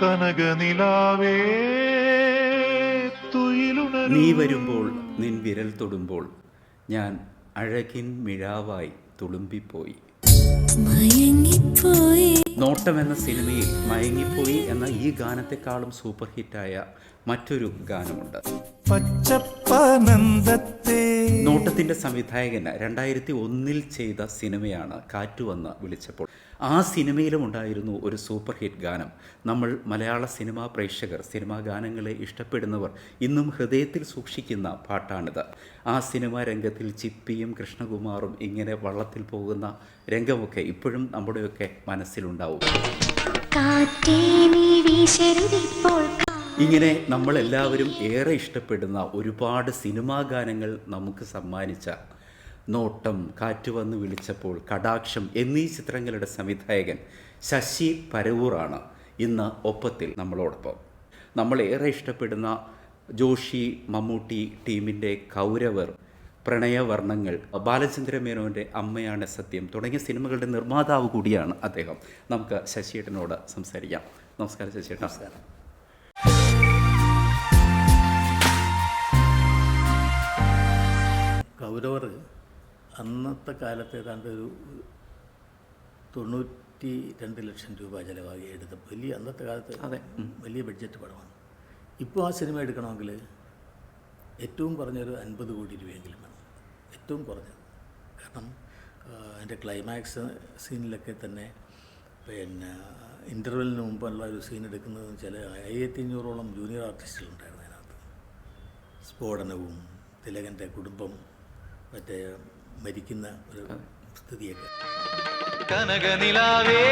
കനകനിലാവേ നീ വരുമ്പോൾ നിൻ വിരൽ തൊടുമ്പോൾ ഞാൻ അഴകിൻ മിഴാവായി തുളുമ്പിപ്പോയി. നോട്ടം എന്ന സിനിമയിൽ മയങ്ങിപ്പോയി എന്ന ഈ ഗാനത്തെക്കാളും സൂപ്പർ ഹിറ്റായ മറ്റൊരു ഗാനമുണ്ട്. പച്ചപ്പനന്ദത്തെ. സംവിധായകന് സംവിധായകൻ രണ്ടായിരത്തി ഒന്നിൽ ചെയ്ത സിനിമയാണ് കാറ്റുവന്ന് വിളിച്ചപ്പോൾ. ആ സിനിമയിലും ഉണ്ടായിരുന്നു ഒരു സൂപ്പർ ഹിറ്റ് ഗാനം. നമ്മൾ മലയാള സിനിമാ പ്രേക്ഷകർ സിനിമാ ഗാനങ്ങളെ ഇഷ്ടപ്പെടുന്നവർ ഇന്നും ഹൃദയത്തിൽ സൂക്ഷിക്കുന്ന പാട്ടാണിത്. ആ സിനിമാ രംഗത്തിൽ ചിപ്പിയും കൃഷ്ണകുമാറും ഇങ്ങനെ വള്ളത്തിൽ പോകുന്ന രംഗമൊക്കെ ഇപ്പോഴും നമ്മുടെയൊക്കെ മനസ്സിലുണ്ടാവും. കാറ്റേ നീ വീശരുതിപ്പോൾ ഇങ്ങനെ നമ്മളെല്ലാവരും ഏറെ ഇഷ്ടപ്പെടുന്ന ഒരുപാട് സിനിമാ ഗാനങ്ങൾ നമുക്ക് സമ്മാനിച്ച നോട്ടം കാറ്റ് വന്ന് വിളിച്ചപ്പോൾ കടാക്ഷം എന്നീ ചിത്രങ്ങളുടെ സംവിധായകൻ ശശി പരവൂറാണ് ഇന്ന് ഒപ്പത്തിൽ നമ്മളോടൊപ്പം. നമ്മളേറെ ഇഷ്ടപ്പെടുന്ന ജോഷി മമ്മൂട്ടി ടീമിന്റെ കൗരവർ പ്രണയവർണങ്ങൾ ബാലചന്ദ്ര മേനോന്റെ അമ്മയാണ് സത്യം തുടങ്ങിയ സിനിമകളുടെ നിർമ്മാതാവ് കൂടിയാണ് അദ്ദേഹം. നമുക്ക് ശശിയേട്ടനോട് സംസാരിക്കാം. നമസ്കാരം ശശിയേട്ടൻ നമസ്കാരം. കൗരവർ അന്നത്തെ കാലത്ത് ഏതാണ്ട് ഒരു തൊണ്ണൂറ്റി രണ്ട് ലക്ഷം രൂപ ചിലവാകി എടുത്ത വലിയ അന്നത്തെ കാലത്ത് അതെ. വലിയ ബഡ്ജറ്റ് പടമാണ്. ഇപ്പോൾ ആ സിനിമ എടുക്കണമെങ്കിൽ ഏറ്റവും കുറഞ്ഞൊരു അൻപത് കോടി രൂപയെങ്കിലും വേണം. ഏറ്റവും കുറഞ്ഞത്. കാരണം അതിന്റെ ക്ലൈമാക്സ് സീനിലൊക്കെ തന്നെ പിന്നെ ഇന്റർവെല്ലിന് മുമ്പുള്ള ഒരു സീൻ എടുക്കുന്നത് ചില ആയിരത്തി അഞ്ഞൂറോളം ജൂനിയർ ആർട്ടിസ്റ്റുകളുണ്ടായിരുന്നു അതിനകത്ത്. സ്ഫോടനവും തിലകന്റെ കുടുംബം മറ്റേ മരിക്കുന്ന ഒരു സ്ഥിതിയൊക്കെ. കനകനിലാവേ.